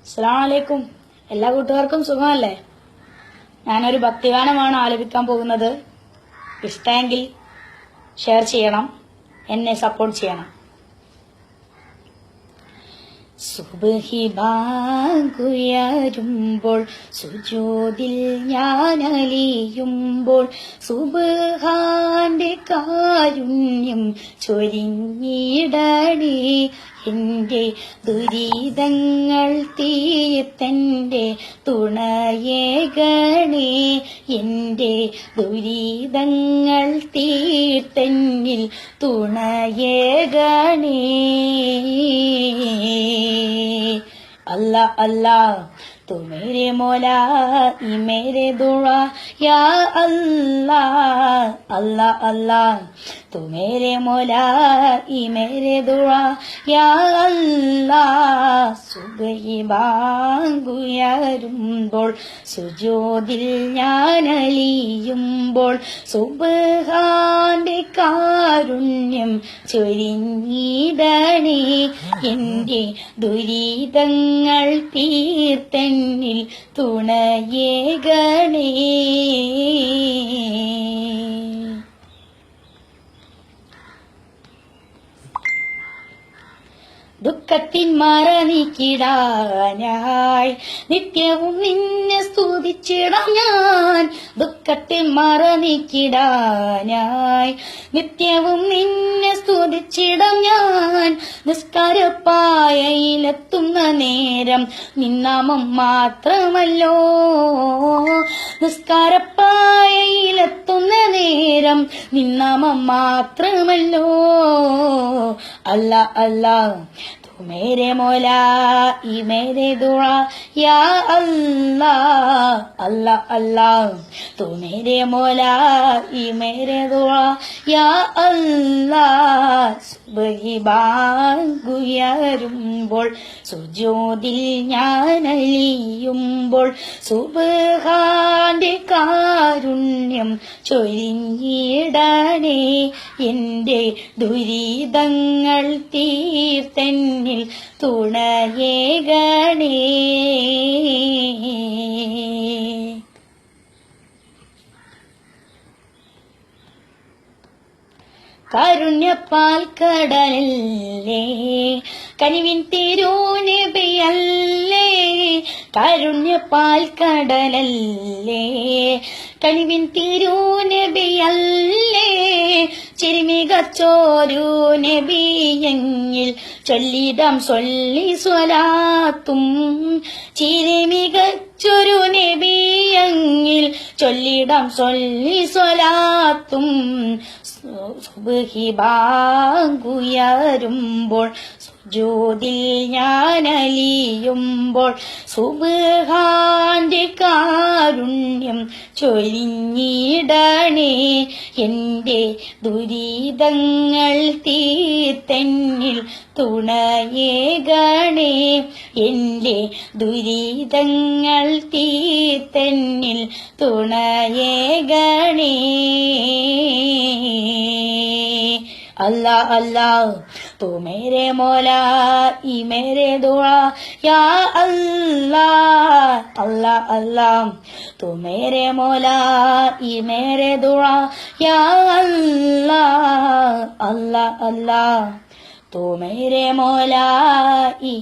അസ്സലാമലൈക്കും. എല്ലാ കൂട്ടുകാർക്കും സുഖമല്ലേ? ഞാനൊരു ഭക്തിഗാനമാണ് ആലപിക്കാൻ പോകുന്നത്. ഇഷ്ടമെങ്കിൽ ഷെയർ ചെയ്യണം. എന്നെ സപ്പോർട്ട് ചെയ്യണം. സുബഹി സുജോതിൽ ഞാൻ അലിയുമ്പോൾ സുബഹാന്റെ കാരുണ്യം ചൊരിഞ്ഞിടണേ. എന്റെ ദുരിതങ്ങൾ തീർത്തന്റെ തുണയേകണേ. എന്റെ ദുരിതങ്ങൾ തീർത്തന്നിൽ തുണയേകണേ. അല്ല അല്ല. तो मेरे मौला ये मेरे दुआ या अल्लाह अल्लाह अल्लाह तो मेरे मौला ये मेरे दुआ या अल्लाह സുബഹി ബാങ്കുയരുമ്പോൾ സുജോതിൽ ഞാൻ അലിയുമ്പോൾ സുബഹാന്റെ കാരുണ്യം ചൊരിഞ്ഞിടണേ. എന്റെ ദുരിതങ്ങൾ തീർത്തെന്നിൽ തുണയേകണേ. ദുഃഖത്തിൻ മറ നീക്കിടാനായി നിത്യവും നിന്നെ സ്തുതിച്ചിടാം ഞാൻ. ദുഃഖത്തിൻ മറ നീക്കിടാനായി നിത്യവും നിന്നെ സ്തുതിച്ചിടാം ഞാൻ. നിസ്കാരപ്പായയിലെത്തുന്ന നേരം നിന്നാമം മാത്രമല്ലോ. നിസ്കാരപ്പായയിലെത്തുന്ന നേരം നിന്നാമം മാത്രമല്ലോ. അല്ല അല്ല. मेरे मौला ई मेरे दुआ या अल्लाह अल्लाह अल्लाह तू मेरे मौला ई मेरे दुआ या अल्लाह സുബഹി ബാങ്കുയരുമ്പോൾ സുജോതിൽ ഞാൻ അലിയുമ്പോൾ സുബഹാന്റെ കാരുണ്യം ചൊരിഞ്ഞിടണേ എന്റെ ദുരിതങ്ങൾ തീർത്തെന്നിൽ തുണയേകണേ കരുണ്യപ്പാൽ കടലല്ലേ കനിവിൻ തിരുനബിയല്ലേ. കാരുണ്യപ്പാൽ കടലല്ലേ കനിവിൻ തിരുനബിയല്ലേ. ചിരിമികച്ചോരു നബിയെങ്കിൽ ചൊല്ലിടം സൊല്ലി സ്വലാത്തും. ചിരിമികച്ചൊരു നബിയെങ്കിൽ ചൊല്ലിടം സൊല്ലി സ്വലാത്തും. സുബഹി ബാങ്കുയരുമ്പോൾ സുജോതിൽ ഞാൻ അലിയുമ്പോൾ കാരുണ്യം ചൊരിഞ്ഞിടണേ എന്റെ ദുരിതങ്ങൾ തീത്തന്നിൽ തുണയേകണേ. എന്റെ ദുരിതങ്ങൾ തീത്തന്നിൽ തുണയേകണേ. अल्लाह अल्लाह तू मेरे मौला ई मेरे दुआ या अल्लाह अल्लाह अल्लाह तू मेरे मौला ई मेरे दुआ या अल्लाह अल्लाह अल्लाह तू मेरे मौला ई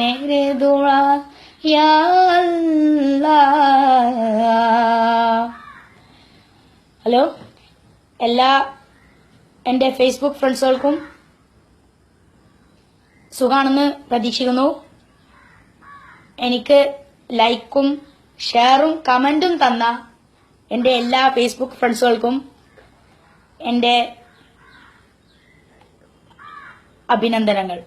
मेरे दुआ या अल्लाह ഹലോ എല്ലാ എന്റെ ഫേസ്ബുക്ക് ഫ്രണ്ട്സുകൾക്കും സുഖാണെന്ന് പ്രതീക്ഷിക്കുന്നു. എനിക്ക് ലൈക്കും ഷെയറും കമന്റും തന്ന എന്റെ എല്ലാ ഫേസ്ബുക്ക് ഫ്രണ്ട്സുകൾക്കും എന്റെ അഭിനന്ദനങ്ങൾ.